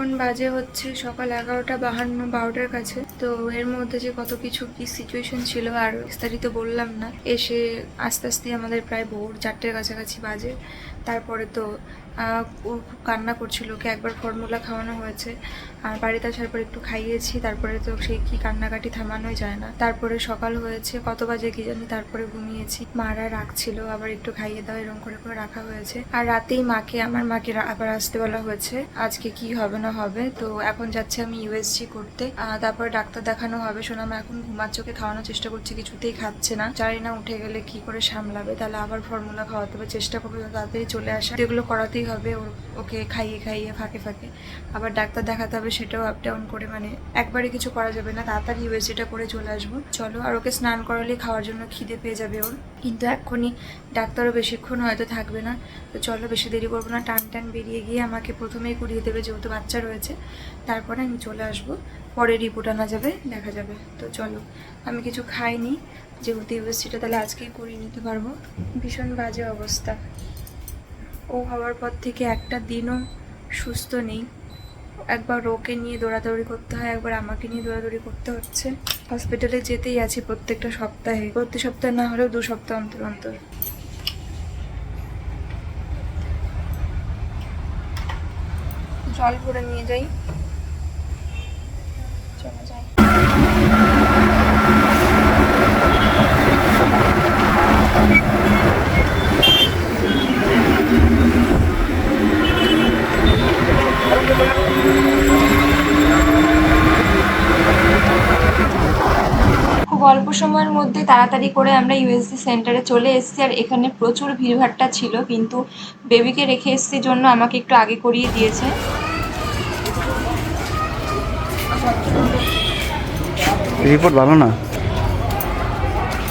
এখন বাজে হচ্ছে সকাল এগারোটা বাহান্ন, বারোটার কাছে। তো এর মধ্যে যে কত কিছু কি সিচুয়েশন ছিল আর বিস্তারিত বললাম না। এসে আস্তে আস্তে আমাদের প্রায় ভোর চারটের কাছাকাছি বাজে। তারপরে তো ও খুব কান্না করছিল, ওকে একবার ফর্মুলা খাওয়ানো হয়েছে। আর বাড়িতে আসার পর একটু খাইয়েছি, তারপরে তো সেই কি কান্নাকাটি থামানোই যায় না। তারপরে সকাল হয়েছে, কত বাজে কি জানি, তারপরে ঘুমিয়েছি। মারা রাখছিল আবার একটু খাইয়ে দাও, এরকম করে করে রাখা হয়েছে। আর রাতেই মাকে, আমার মাকে আবার আসতে বলা হয়েছে, আজকে কি হবে না হবে। তো এখন যাচ্ছে আমি ইউএসজি করতে। তারপরে ডাক্তার দেখানো হবে। সোনামা এখন ঘুমাচ্ছে চোখে খাওয়ানোর চেষ্টা করছি, কিছুতেই খাচ্ছে না। জানি না উঠে গেলে কি করে সামলাবে, তাহলে আবার ফর্মুলা খাওয়াতে হবে, চেষ্টা করবে তাড়াতাড়ি চলে আসা। এগুলো করাতেই হবে ওর ওকে খাইয়ে খাইয়ে ফাঁকে ফাঁকে। আবার ডাক্তার দেখাতে হবে, সেটাও আপ ডাউন করে মানে একবারে কিছু করা যাবে না। তাড়াতাড়ি ইউএসজিটা করে চলে আসব। চলো, আর ওকে স্নান করালেই খাওয়ার জন্য খিদে পেয়ে যাবে ওর। কিন্তু এক্ষুনি ডাক্তারও বেশিক্ষণ হয়তো থাকবে না। তো চলো, বেশি দেরি করব না। টান টান বেরিয়ে গিয়ে আমাকে প্রথমেই করিয়ে দেবে, যেহেতু বাচ্চা রয়েছে। তারপরে আমি চলে আসব। পরে রিপোর্ট আনা যাবে, দেখা যাবে। তো চলো, আমি কিছু খাইনি। যেহেতু ইউএসজিটা তাহলে আজকেই করিয়ে নিতে পারব। ভীষণ বাজে অবস্থা। ও হওয়ার পর থেকে একটা দিনও সুস্থ নেই। একবার ওকে নিয়ে দৌড়াদৌড়ি করতে হয়, একবার আমাকে নিয়ে দৌড়াদৌড়ি করতে হচ্ছে। হসপিটালে যেতেই আছি প্রত্যেকটা সপ্তাহে। প্রতি সপ্তাহে না হলেও দু সপ্তাহ অন্তর অন্তর। জল ভরে নিয়ে যাই। চলে যাই খুব অল্প সময়ের মধ্যে তাড়াতাড়ি করে আমরা ইউএসজি সেন্টারে চলে এসেছি আর এখানে প্রচুর ভিড়ভাট্টা ছিল, কিন্তু বেবিকে রেখে এসেছি জন্য আমাকে একটু আগে করিয়ে দিয়েছে। রিপোর্ট ভালো না?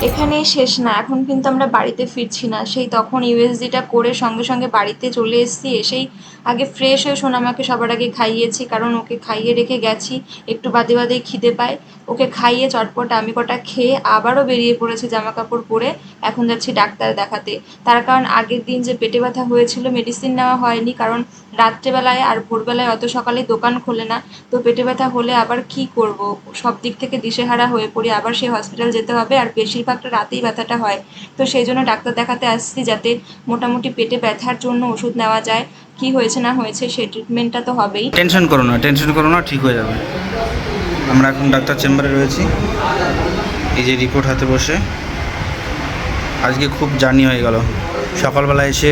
এখানেই শেষ না। এখন কিন্তু আমরা বাড়িতে ফিরছি না। সেই তখন ইউএসজিটা করে সঙ্গে সঙ্গে বাড়িতে চলে এসেছি। এসেই আগে ফ্রেশ হয়ে সোনামাকে সবার আগে খাইয়েছি, কারণ ওকে খাইয়ে রেখে গেছি। একটু বাদে বাদেই খিদে পায়। ওকে খাইয়ে চটপট আমি কটা খেয়ে আবারও বেরিয়ে পড়েছি জামা কাপড় পরে। এখন যাচ্ছি ডাক্তার দেখাতে। তার কারণ আগের দিন যে পেটে ব্যথা হয়েছিল মেডিসিন নেওয়া হয়নি। কারণ রাত্রেবেলায় আর ভোরবেলায় অত সকালে দোকান খোলে না। তো পেটে ব্যথা হলে আবার কি করব? সব দিক থেকে দিশেহারা হয়ে পড়ি। আবার সেই হসপিটাল যেতে হবে। আর বেশিরভাগটা রাতেই ব্যথাটা হয়। তো সেই জন্য ডাক্তার দেখাতে আসছি যাতে মোটামুটি পেটে ব্যথার জন্য ওষুধ নেওয়া যায়। কি হয়েছে না হয়েছে সেই ট্রিটমেন্টটা তো হবেই। টেনশন করো না টেনশন করো না, ঠিক হয়ে যাবে। আমরা এখন ডাক্তার চেম্বারে রয়েছি। এই যে রিপোর্ট হাতে বসে। আজকে খুব জার্নি হয়ে গেল। সকালবেলা এসে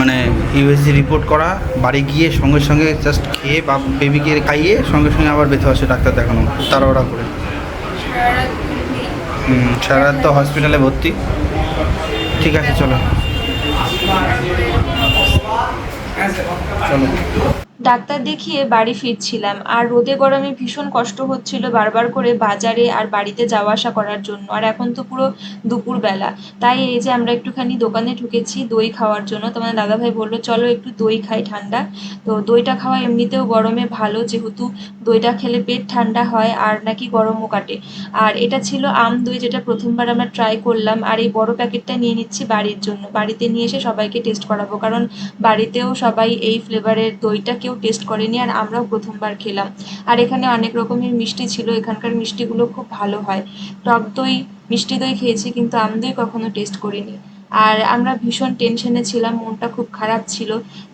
মানে ইউএসজি রিপোর্ট করা, বাড়ি গিয়ে সঙ্গে সঙ্গে জাস্ট খেয়ে বা বেবিকে খাইয়ে সঙ্গে সঙ্গে আবার বেঁধে আসে ডাক্তার দেখানো তাড়াহুড়া করে। রাত তো হসপিটালে ভর্তি। ঠিক আছে চলো। চলো। ডাক্তার দেখিয়ে বাড়ি ফিরছিলাম। আর রোদে গরমে ভীষণ কষ্ট হচ্ছিল বারবার করে বাজারে আর বাড়িতে যাওয়া আসা করার জন্য। আর এখন তো পুরো দুপুরবেলা। তাই এই যে আমরা একটুখানি দোকানে ঢুকেছি দই খাওয়ার জন্য। তোমার দাদাভাই বলল, চলো একটু দই খাই ঠান্ডা। তো দইটা খাওয়া এমনিতেও গরমে ভালো, যেহেতু দইটা খেলে পেট ঠান্ডা হয় আর নাকি গরমও কাটে। আর এটা ছিল আম দই যেটা প্রথমবার আমরা ট্রাই করলাম। আর এই বড় প্যাকেটটা নিয়ে নিচ্ছি বাড়ির জন্য। বাড়িতে নিয়ে এসে সবাইকে টেস্ট করাবো। কারণ বাড়িতেও সবাই এই ফ্লেভারের দইটা কেউ টেস্ট করেনি আর আমরাও প্রথমবার খেলাম। আর এখানে অনেক রকমের মিষ্টি ছিল, এখানকার মিষ্টিগুলো খুব ভালো হয়। টক দই, মিষ্টি দই খেয়েছি কিন্তু আম দই কখনো টেস্ট করিনি। আর আমরা ভীষণ টেনশনে ছিলাম, মনটা খুব খারাপ ছিল,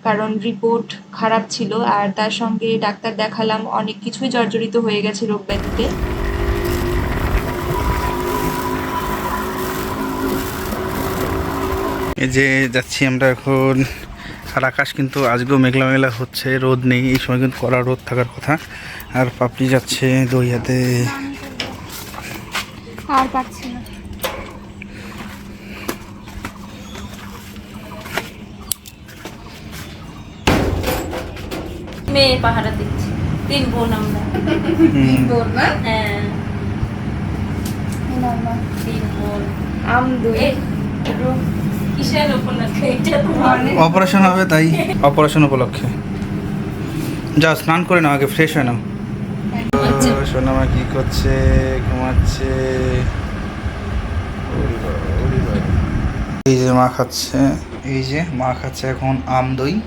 কারণ রিপোর্ট খারাপ ছিল। আর তার সঙ্গে ডাক্তার দেখালাম, অনেক কিছুই জর্জরিত হয়ে গেছে রোগ ব্যাধিতে এই যে যাচ্ছি আমরা এখন আর আকাশ কিন্তু আজকেও মেঘলা মেঘলা হচ্ছে রোদ নেই এই সময় কিন্তু কড়া রোদ থাকার কথা। আর পাপড়ি যাচ্ছে দই হাতে আর পাচ্ছি না। মেয়ে পাহারা দিচ্ছি। তিন বোন আমরা। হুম, হ্যাঁ। তিন বোন। আম দই। অপারেশন হবে তাই। অপারেশন উপলক্ষে। যাও স্নান করে নাও আগে ফ্রেশ হয়ে নাও। ও, সোনামা কি করছে ঘুমাচ্ছে। এই যে মা খাচ্ছে এই যে মা খাচ্ছে এখন আম দই।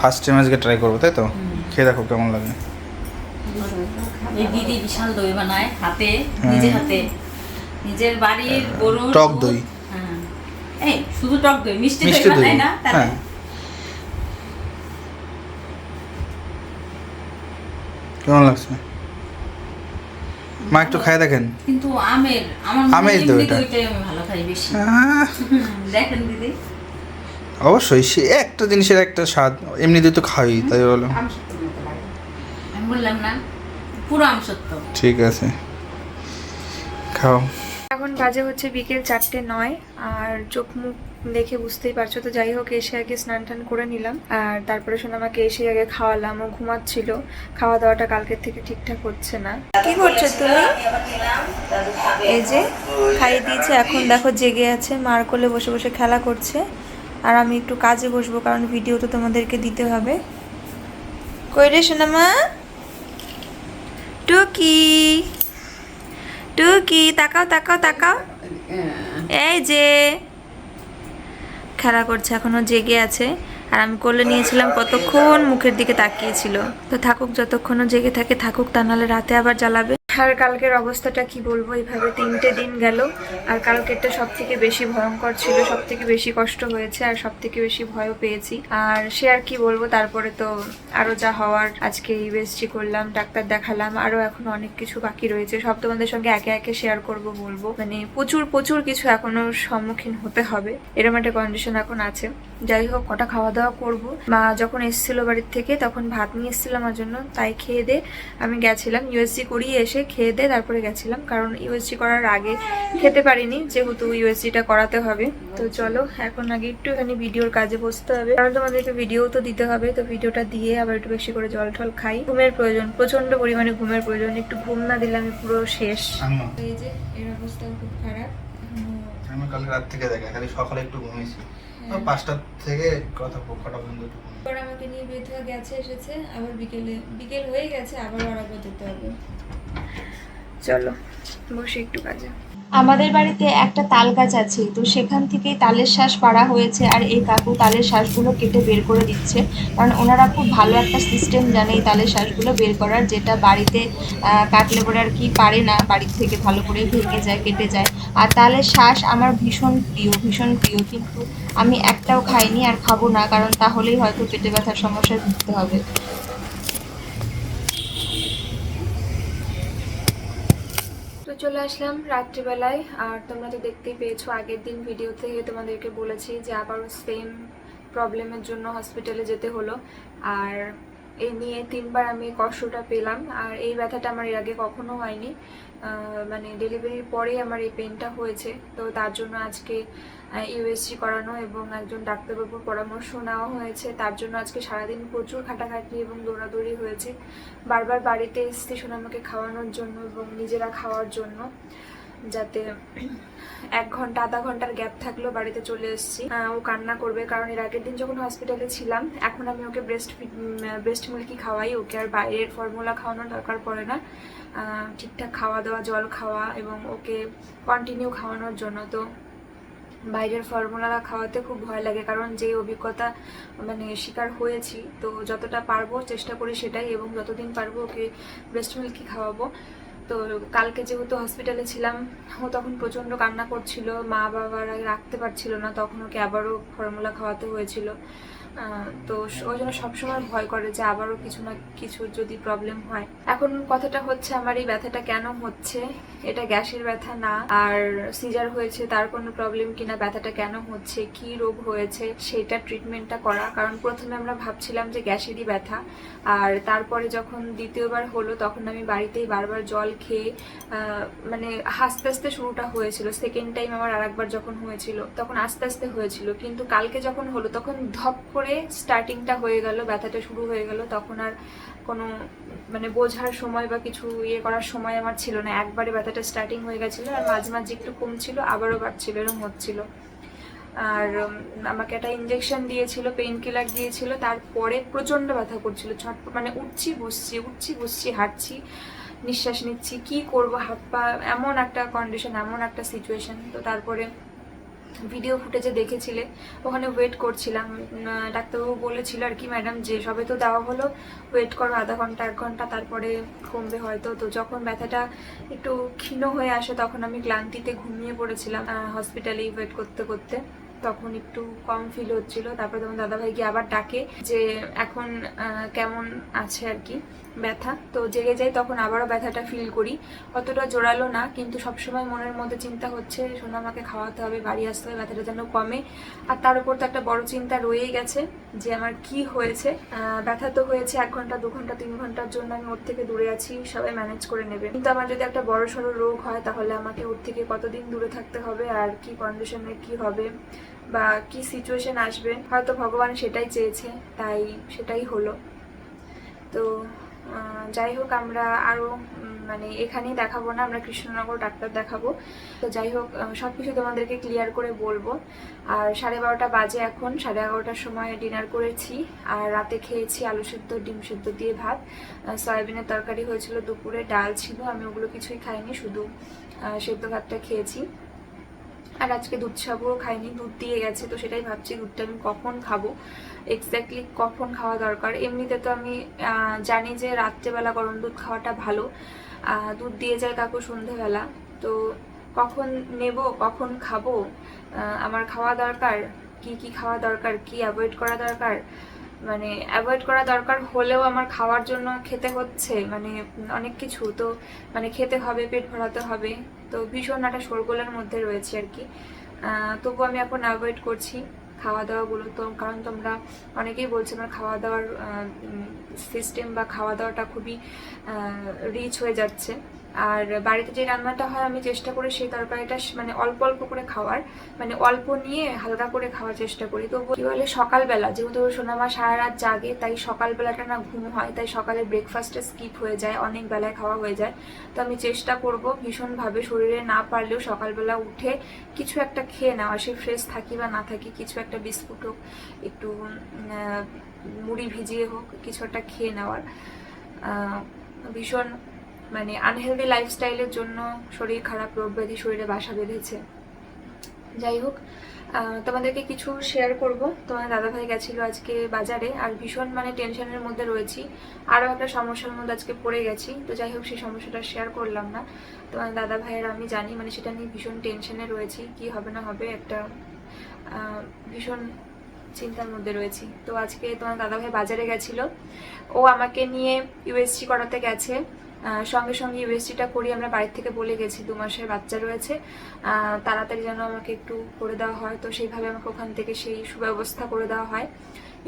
ফার্স্ট টাইম আজকে ট্রাই করব তাই তো? খেয়ে দেখো কেমন লাগে। দিদি বিশাল দই বানায় হাতে হ্যাঁ। নিজের হাতে। নিজের বাড়ির গরুর টক দই। এই শুধু টক দই মিষ্টি দই দই। না? তাহলে। হ্যাঁ। কেমন লাগছে? মা একটু খাই দেখেন। কিন্তু আমের আমার আমের দইটা। ভালো খাই বেশি। দেখেন দিদি। অবশ্যই সে একটা জিনিসের একটা স্বাদ। এমনি দিয়ে তো খাই তাই বলো। আমি বললাম না পুরো আমসত্ত্ব ঠিক আছে। খাও। বাজে হচ্ছে বিকেল চারটে নয়, আর চোখ মুখ দেখে বুঝতেই পারছ তো। যাই হোক, এসে আগে স্নান টান করে নিলাম, আর তারপরে শোনা আমাকে এসে আগে খাওয়ালাম। ও ঘুমাচ্ছিল, খাওয়া দাওয়াটা কালকের থেকে ঠিকঠাক হচ্ছে না। কি করছ তুমি? এই যে, খাইয়ে দিয়েছে, এখন দেখো জেগে আছে, মার কোলে বসে বসে খেলা করছে। আর আমি একটু কাজে বসবো, কারণ ভিডিও তো তোমাদেরকে দিতে হবে। কই রে সোনামা? টুকি! টুকি, তাকাও তাকাও তাকাও। এই যে। খেলা করছে, এখনও জেগে আছে। আর আমি কোলে নিয়েছিলাম কতক্ষণ, মুখের দিকে তাকিয়েছিল তো থাকুক, যতক্ষণও জেগে থাকে, থাকুক, তা নাহলে রাতে আবার জ্বালাবে। আর কালকের অবস্থাটা কি বলব? এইভাবে তিনটে দিন গেল। আর কালকেরটা সব থেকে বেশি ভয়ঙ্কর ছিল সব থেকে বেশি কষ্ট হয়েছে আর সব থেকে বেশি ভয়ও পেয়েছি। আর সে আর কি বলব, তারপরে তো আরও যা হওয়ার, আজকে ইউএসজি করলাম, ডাক্তার দেখালাম, আরও এখন অনেক কিছু বাকি রয়েছে। সব তোমাদের সঙ্গে একে একে শেয়ার করব, বলব। মানে প্রচুর প্রচুর কিছু এখনও সম্মুখীন হতে হবে। এরকম একটা কন্ডিশন এখন আছে। যাই হোক কটা খাওয়া দাওয়া করব। মা যখন এসেছিল বাড়ির থেকে তখন ভাত নিয়ে এসেছিল আমার জন্য তাই খেয়ে দে। আমি গেছিলাম ইউএসজি করিয়ে এসে খেয়ে দে তারপরে গেছিলাম কারণ ইউএসজি করার আগে খেতে পারিনি যেহেতু ইউএসজিটা করাতে হবে। তো চলো এখন আগে একটুখানি ভিডিওর কাজে বসতে হবে। কারণ তোমাদেরকে ভিডিও তো দিতে হবে তো ভিডিওটা দিয়ে আবার একটু বেশি করে জল টল খাই। ঘুমের প্রয়োজন প্রচণ্ড পরিমাণে ঘুমের প্রয়োজন একটু ঘুম না দিলে আমি পুরো শেষ। এই যে এর অবস্থা খুব খারাপ। আমি কালকে রাত থেকে দেখা খালি সকালে একটু ঘুমিয়েছি। পাঁচটা থেকে কথা কটা পর্যন্ত একটু আমাকে নিয়ে বের হয়ে গেছে এসেছে আবার বিকেলে বিকেল হয়ে গেছে আবার ওরা যেতে হবে। চলো বসে একটু কাজে আমাদের বাড়িতে একটা তাল গাছ আছে, তো সেখান থেকেই তালের শ্বাস পাড়া হয়েছে আর এই কাকু তালের শ্বাসগুলো কেটে বের করে দিচ্ছে। কারণ ওনারা খুব ভালো একটা সিস্টেম জানে এই তালের শ্বাসগুলো বের করার, যেটা বাড়িতে কাটলে পরে আর কি পারে না বাড়ির থেকে ভালো করে ভেঙে যায়, কেটে যায়। আর তালের শ্বাস আমার ভীষণ প্রিয় ভীষণ প্রিয়। কিন্তু আমি একটাও খাইনি আর খাব না, কারণ তাহলেই হয়তো পেটে ব্যথার সমস্যায় ভুগতে হবে। চলে আসলাম রাত্রিবেলায়, আর তোমরা তো দেখতেই পেয়েছ আগের দিন ভিডিওতে তোমাদেরকে বলেছি যে আবারও সেম প্রবলেমের জন্য হসপিটালে যেতে হলো। আর এই নিয়ে তিনবার আমি কষ্টটা পেলাম, আর এই ব্যথাটা আমার এর আগে কখনো হয়নি। মানে ডেলিভারির পরেই আমার এই পেনটা হয়েছে। তো তার জন্য আজকে ইউএসজি করানো এবং একজন ডাক্তারবাবুর পরামর্শ নেওয়া হয়েছে। তার জন্য আজকে সারাদিন প্রচুর খাটাখাটি এবং দৌড়াদৌড়ি হয়েছে। বারবার বাড়িতে এসেছি সোনামাকে খাওয়ানোর জন্য এবং নিজেরা খাওয়ার জন্য যাতে এক ঘণ্টা, আধা ঘণ্টার গ্যাপ থাকলেও বাড়িতে চলে এসেছি। ও কান্না করবে কারণ এর আগের দিন যখন হসপিটালে ছিলাম, এখন আমি ওকে ব্রেস্ট ব্রেস্ট মিল্কই খাওয়াই। ওকে আর বাইরের ফর্মুলা খাওয়ানোর দরকার পড়ে না। ঠিকঠাক খাওয়া দাওয়া জল খাওয়া এবং ওকে কন্টিনিউ খাওয়ানোর জন্য। তো বাইরের ফর্মুলা খাওয়াতে খুব ভয় লাগে, কারণ যে অভিজ্ঞতা মানে শিকার হয়েছি, তো যতটা পারব চেষ্টা করি সেটাই এবং যতদিন পারব ওকে ব্রেস্ট মিল্কই খাওয়াবো। তো কালকে যেহেতু হসপিটালে ছিলাম, ও তখন প্রচণ্ড কান্না করছিল মা বাবারা রাখতে পারছিল না, তখন ওকে আবারও ফর্মুলা খাওয়াতে হয়েছিল। তো ওই জন্য সবসময় ভয় করে যে আবারও কিছু না কিছু যদি প্রবলেম হয়। এখন কথাটা হচ্ছে, আমার এই ব্যথাটা কেন হচ্ছে? এটা গ্যাসের ব্যথা না। আর সিজার হয়েছে, তার কোনো প্রবলেম কিনা? ব্যথাটা কেন হচ্ছে? কি রোগ হয়েছে? সেটা ট্রিটমেন্টটা করা। কারণ প্রথমে আমরা ভাবছিলাম যে গ্যাসেরই ব্যথা। আর তারপরে যখন দ্বিতীয়বার হলো, তখন আমি বাড়িতেই বারবার জল খেয়ে মানে আস্তে আস্তে শুরুটা হয়েছিল। সেকেন্ড টাইম আমার আরেকবার যখন হয়েছিল, তখন আস্তে আস্তে হয়েছিল। কিন্তু কালকে যখন হলো, তখন ধপ করে স্টার্টিংটা হয়ে গেল, ব্যথাটা শুরু হয়ে গেল, তখন আর কোনো মানে বোঝার সময় বা কিছু ইয়ে করার সময় আমার ছিল না। একবারে ব্যথাটা স্টার্টিং হয়ে গেছিল আর মাঝে মাঝে একটু কমছিল, আবারও বাড়ছিল এরকম হচ্ছিল। আর আমাকে একটা ইঞ্জেকশন দিয়েছিল পেইন কিলার দিয়েছিল, তারপরে প্রচণ্ড ব্যথা করছিল। ছট মানে উঠছি, বসছি উঠছি, বসছি, হাঁটছি, নিঃশ্বাস নিচ্ছি, কি করব? হাত পা এমন একটা কন্ডিশন এমন একটা সিচুয়েশন তো তারপরে ভিডিও ফুটেজে দেখেছিলে, ওখানে ওয়েট করছিলাম ডাক্তারবাবু বলেছিল আর কি ম্যাডাম যে সবে তো দেওয়া হলো ওয়েট করো আধা ঘণ্টা, এক ঘণ্টা, তারপরে কমবে হয়তো। তো যখন ব্যথাটা একটু ক্ষীণ হয়ে আসে, তখন আমি ক্লান্তিতে ঘুমিয়ে পড়েছিলাম হসপিটালেই ওয়েট করতে করতে। তখন একটু কম ফিল হচ্ছিল। তারপরে তখন দাদাভাই গিয়ে আবার ডাকে যে, এখন কেমন আছে আর কি ব্যথা? তো জেগে যাই, তখন আবারও ব্যথাটা ফিল করি। অতটা জোরালো না, কিন্তু সবসময় মনের মধ্যে চিন্তা হচ্ছে সোনা আমাকে খাওয়াতে হবে, বাড়ি আসতে হবে, ব্যথাটা যেন কমে। আর তার উপর তো একটা বড় চিন্তা রয়েই গেছে যে, আমার কি হয়েছে? ব্যথা তো হয়েছে এক ঘণ্টা, দু ঘণ্টা, তিন ঘণ্টার জন্য আমি ওর থেকে দূরে আছি, সবাই ম্যানেজ করে নেবে। কিন্তু আমার যদি একটা বড় সড়ো রোগ হয়, তাহলে আমাকে ওর থেকে কতদিন দূরে থাকতে হবে, আর কি কন্ডিশনে কি হবে? বা কি সিচুয়েশন আসবে, হয়তো ভগবান সেটাই চেয়েছে, তাই সেটাই হলো। তো যাই হোক আমরা আরও মানে এখানেই দেখাবো না, আমরা কৃষ্ণনগর ডাক্তার দেখাবো। তো যাই হোক সব কিছু তোমাদেরকে ক্লিয়ার করে বলব। আর সাড়ে বারোটা বাজে এখন, সাড়ে এগারোটার সময় ডিনার করেছি। আর রাতে খেয়েছি আলু সেদ্ধ, ডিম সেদ্ধ দিয়ে ভাত। সয়াবিনের তরকারি হয়েছিল দুপুরে, ডাল ছিল, আমি ওগুলো কিছুই খাইনি, শুধু সেদ্ধ ভাতটা খেয়েছি। আর আজকে দুধ সাবুও খাইনি, দুধ দিয়ে গেছে, তো সেটাই ভাবছি দুধটা আমি কখন খাব? এক্স্যাক্টলি কখন খাওয়া দরকার? এমনিতে তো আমি জানি যে রাত্রেবেলা গরম দুধ খাওয়াটা ভালো। দুধ দিয়ে যায় কাকু সন্ধেবেলা, তো কখন নেব, কখন খাব? আমার খাওয়া দরকার? কি কি খাওয়া দরকার? কি অ্যাভয়েড করা দরকার? মানে অ্যাভয়েড করা দরকার হলেও আমার খাওয়ার জন্য খেতে হচ্ছে মানে অনেক কিছু। তো মানে খেতে হবে, পেট ভরাতে হবে। তো ভীষণ একটা শোরগোলের মধ্যে রয়েছে আর কি। তবু আমি এখন অ্যাভয়েড করছি খাওয়া দাওয়াগুলো তো কারণ তোমরা অনেকেই বলছো আমার খাওয়া দাওয়ার সিস্টেম বা খাওয়া দাওয়াটা খুবই রিচ হয়ে যাচ্ছে। আর বাড়িতে যে রান্নাটা হয়, আমি চেষ্টা করি সেই তরকারিটা মানে অল্প অল্প করে খাওয়ার। মানে অল্প নিয়ে হালকা করে খাওয়ার চেষ্টা করি। তো কি বলে, সকালবেলা যেহেতু সোনামা সারা রাত জাগে, তাই সকালবেলাটা না ঘুম হয়, তাই সকালে ব্রেকফাস্টটা স্কিপ হয়ে যায়, অনেক বেলায় খাওয়া হয়ে যায়। তো আমি চেষ্টা করব ভীষণভাবে শরীরে না পারলেও সকালবেলা উঠে কিছু একটা খেয়ে নেওয়া সে ফ্রেশ থাকি বা না থাকি, কিছু একটা বিস্কুট হোক, একটু মুড়ি ভিজিয়ে হোক, কিছু একটা খেয়ে নেওয়ার ভীষণ মানে আনহেলদি লাইফস্টাইলের জন্য শরীর খারাপ, রোগ ব্যাধি শরীরে বাসা বেঁধেছে। যাই হোক তোমাদেরকে কিছু শেয়ার করব। তোমার দাদাভাই গেছিল আজকে বাজারে, আর ভীষণ মানে টেনশনের মধ্যে রয়েছি। আরও একটা সমস্যার মধ্যে আজকে পড়ে গেছি। তো যাই হোক, সেই সমস্যাটা শেয়ার করলাম না। তোমার দাদা ভাইয়ের আমি জানি মানে সেটা নিয়ে ভীষণ টেনশনে রয়েছি। কি হবে না হবে একটা ভীষণ চিন্তার মধ্যে রয়েছি। তো আজকে তোমার দাদাভাই বাজারে গেছিল। ও আমাকে নিয়ে ইউএসসি করাতে গেছে। সঙ্গে সঙ্গে ইউএসসিটা করি আমরা বাড়ির থেকে বলে গেছি, দু মাসের বাচ্চা রয়েছে। তাড়াতাড়ি যেন আমাকে একটু করে দেওয়া হয়। তো সেইভাবে আমাকে ওখান থেকে সেই সুব্যবস্থা করে দেওয়া হয়।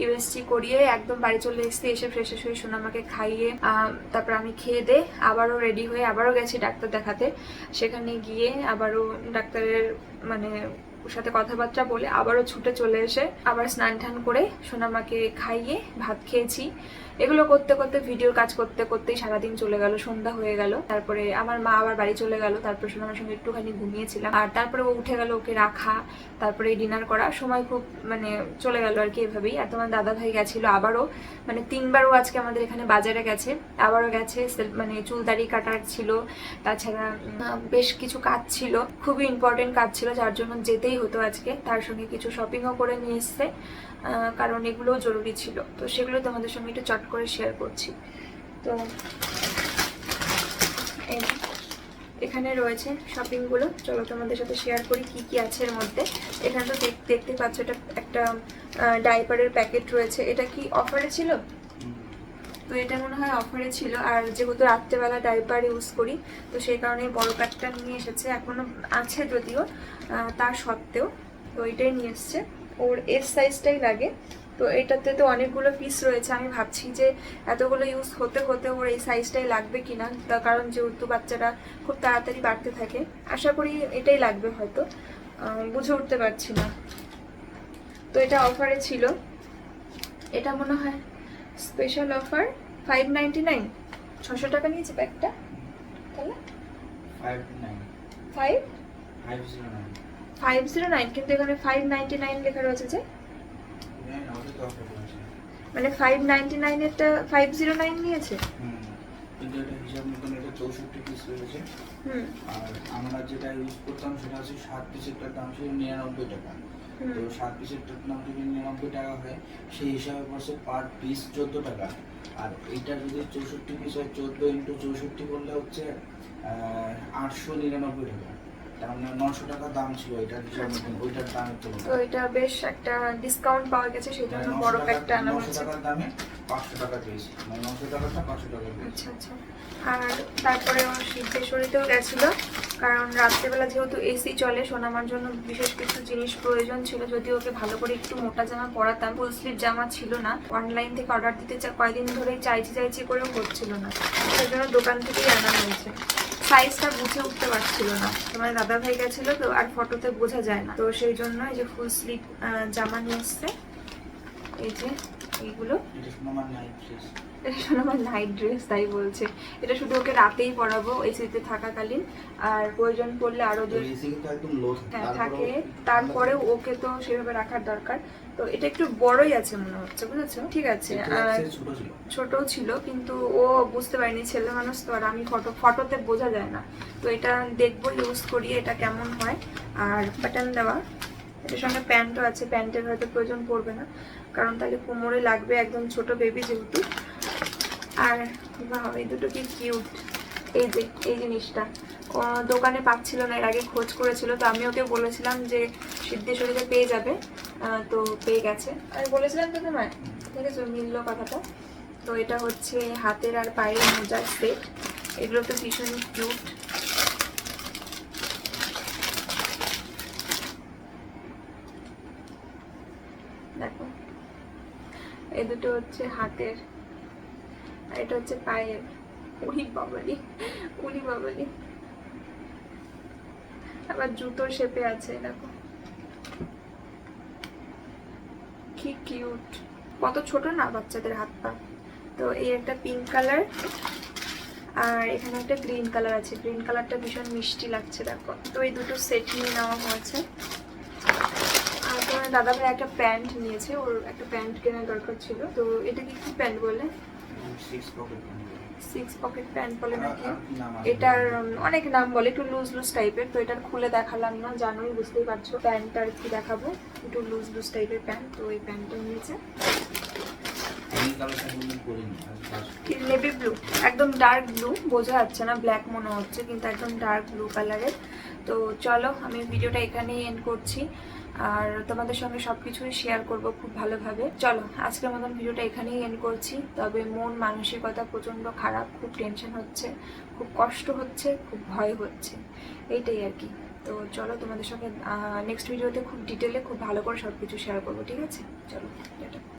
ইউএসসি করিয়ে একদম বাড়ি চলে এসেছি, এসে ফ্রেশ হয়ে সোনামাকে খাইয়ে তারপর আমি খেয়ে দে, আবারও রেডি হয়ে আবারও গেছি ডাক্তার দেখাতে। সেখানে গিয়ে আবারও ডাক্তারের মানে ওর সাথে কথাবার্তা বলে আবারও ছুটে চলে এসে আবার স্নান টান করে সোনামাকে খাইয়ে ভাত খেয়েছি। এগুলো করতে করতে, ভিডিওর কাজ করতে করতেই সারাদিন চলে গেল, সন্ধ্যা হয়ে গেল। তারপরে আমার মা আবার বাড়ি চলে গেল, তারপরে সোনামার সঙ্গে একটুখানি ঘুমিয়েছিলাম। আর তারপরে ও উঠে গেল ওকে রাখা, তারপরে ডিনার করা। সময় খুব মানে চলে গেল আর কি এভাবেই। আর তোমার দাদা ভাই গেছিল আবারও। মানে তিনবারও আজকে আমাদের এখানে বাজারে গেছে। আবারও গেছে মানে চুল দাড়ি কাটার ছিল। তাছাড়া বেশ কিছু কাজ ছিল। খুবই ইম্পর্টেন্ট কাজ ছিল, যার জন্য যেতেই হতো আজকে। তার সঙ্গে কিছু শপিংও করে নিয়ে এসছে। কারণ এগুলোও জরুরি ছিল। তো সেগুলো তোমাদের সঙ্গে একটু চট করে শেয়ার করছি। তো এখানে রয়েছে শপিংগুলো চলো তোমাদের সাথে শেয়ার করি কি কি আছে এর মধ্যে। এখানে তো দেখ- দেখতে পাচ্ছ এটা একটা ডাইপারের প্যাকেট রয়েছে। এটা কি অফারে ছিল? তো এটা মনে হয় অফারে ছিল। আর যেহেতু রাত্রেবেলা ডাইপার ইউজ করি, তো সেই কারণে বড় প্যাকটা নিয়ে এসেছে। এখনও আছে যদিও তা সত্ত্বেও। তো এটাই নিয়ে এসছে। ওর এস সাইজটাই লাগে। তো এটাতে তো অনেকগুলো পিস রয়েছে। আমি ভাবছি যে এতগুলো ইউজ হতে হতে ওর এই সাইজটাই লাগবে কিনা? তার কারণ যেহেতু বাচ্চারা খুব তাড়াতাড়ি বাড়তে থাকে। আশা করি এটাই লাগবে হয়তো। বুঝে উঠতে পারছি না। তো এটা অফারে ছিল। এটা মনে হয় special offer five ninety nine ছশো টাকা নিয়েছে ব্যাগটা তাহলে? Five five five zero nine কিন্তু এখানে ফাইভ নাইনটি নাইন লেখা রয়েছে যে? মানে ফাইভ নাইনটি নাইনেরটা ফাইভ জিরো নাইন নিয়েছে? কিন্তু এটা হিসাব মতন এটা চৌষট্টি পিস রয়েছে। আর আমরা যেটা ইউজ করতাম সেটা হচ্ছে সাত পিসেরটার দাম ছিল নিরানব্বই টাকা। তো সাত পিসেরটার দাম যদি নিরানব্বই টাকা হয় সেই হিসাবে পড়ছে পার পিস চোদ্দ টাকা। আর যদি চৌষট্টি পিস হয় চোদ্দ ইন্টু চৌষট্টি করলে হচ্ছে আটশো নিরানব্বই টাকা। তার নশো টাকা দাম ছিল এটার হিসাব ওইটার দামের তো এটা বেশ একটা ডিসকাউন্ট পাওয়া গেছে সেই জন্য মানে বড় প্যাকটা আনা হয়েছে টাকার দামে পাঁচশো টাকা পেয়েছি মানে নশো টাকাটা পাঁচশো টাকা পেয়েছি আচ্ছা আচ্ছা। আর তারপরে সিদ্ধেশ্বরীতেও গেছিল কারণ রাত্রেবেলা যেহেতু এসি চলে সোনামার জন্য বিশেষ কিছু জিনিস প্রয়োজন ছিল যদি ওকে ভালো করে একটু মোটা জামা পরাতাম ফুল স্লিভ জামা ছিল না। অনলাইন থেকে অর্ডার দিতে কয়দিন ধরেই চাইছি চাইছি করেও হচ্ছিল না। সেই জন্য দোকান থেকেই আনা হয়েছে। সাইজটা বুঝে উঠতে পারছিল না। তোমার দাদা ভাই গেছিল তো, আর ফটোতে বোঝা যায় না। তো সেই জন্য এই যে ফুল স্লিপ জামা নিয়ে এসছে। এই যে এইগুলো। এটা শুনে আমার নাইট ড্রেস তাই বলছে। এটা শুধু ওকে রাতেই পরাবো এসিতে থাকাকালীন। আর প্রয়োজন পড়লে আরও তো দু এসি কিন্তু একদম লো হ্যাঁ থাকে। তারপরে ওকে তো সেভাবে রাখার দরকার। তো এটা একটু বড়ই আছে মনে হচ্ছে বুঝেছ? ঠিক আছে। আর ছোট ছিল। ছোটও ছিল কিন্তু ও বুঝতে পারিনি ছেলে মানুষ তো আর আমি ফটো ফটোতে বোঝা যায় না। তো এটা দেখব ইউজ করি এটা কেমন হয়। আর বাটন দেওয়া। এটার সঙ্গে প্যান্টও আছে প্যান্টের হয়তো প্রয়োজন পড়বে না। কারণ তাহলে কোমরে লাগবে একদম ছোট বেবি যেহেতু। আর বাহ, এই দুটো কি কিউট এই যে, এই জিনিসটা। দোকানে পাচ্ছিল না, এর আগে খোঁজ করেছিল, তো আমি ওকে বলেছিলাম যে সিদ্ধেশ্বরীতে পেয়ে যাবে। তো পেয়ে গেছে। আমি বলেছিলাম তো তোমায়, ঠিক আছে, মিললো কথাটা। তো এটা হচ্ছে হাতের আর পায়ের মোজার সেট এগুলো তো ভীষণ কিউট দেখো এই দুটো হচ্ছে হাতের, আর এটা হচ্ছে পায়ের। উড়ি বাবালি উড়ি বাবালি আবার জুতোর শেপে আছে, দেখো। কি কিউট কত ছোট না বাচ্চাদের হাত পা। তো এই একটা পিঙ্ক কালার আর এখানে একটা গ্রিন কালার আছে। গ্রিন কালারটা ভীষণ মিষ্টি লাগছে, দেখো। তো এই দুটো সেট নিয়ে নেওয়া হয়েছে। তোমার দাদা ভাই একটা প্যান্ট নিয়েছে ওর একটা প্যান্ট কেনার দরকার ছিল। তো এটা কি কি প্যান্ট বলে? Six pocket six pocket pant বলে নাকি? এটার অনেক নাম বলে একটু লুজ লুজ টাইপের তো এটার খুলে দেখালাম না জানোই বুঝতেই পারছ। প্যান্টটা আর কি দেখাবো? একটু লুজ লুজ টাইপের প্যান্ট তো এই প্যান্টটা নিয়েছে। নেভি ব্লু একদম ডার্ক ব্লু বোঝা যাচ্ছে না ব্ল্যাক মনে হচ্ছে কিন্তু একদম ডার্ক ব্লু কালারের তো চলো আমি ভিডিওটা এখানেই এন্ড করছি। আর তোমাদের সঙ্গে সবকিছুই শেয়ার করব খুব ভালোভাবে। চলো, আজকের মতন ভিডিওটা এখানেই এন্ড করছি। তবে মন, মানসিকতা প্রচণ্ড খারাপ, খুব টেনশন হচ্ছে, খুব কষ্ট হচ্ছে, খুব ভয় হচ্ছে। এইটাই আর কি। তো চলো, তোমাদের সঙ্গে নেক্সট ভিডিওতে খুব ডিটেলে খুব ভালো করে সব কিছু শেয়ার করব, ঠিক আছে? চলো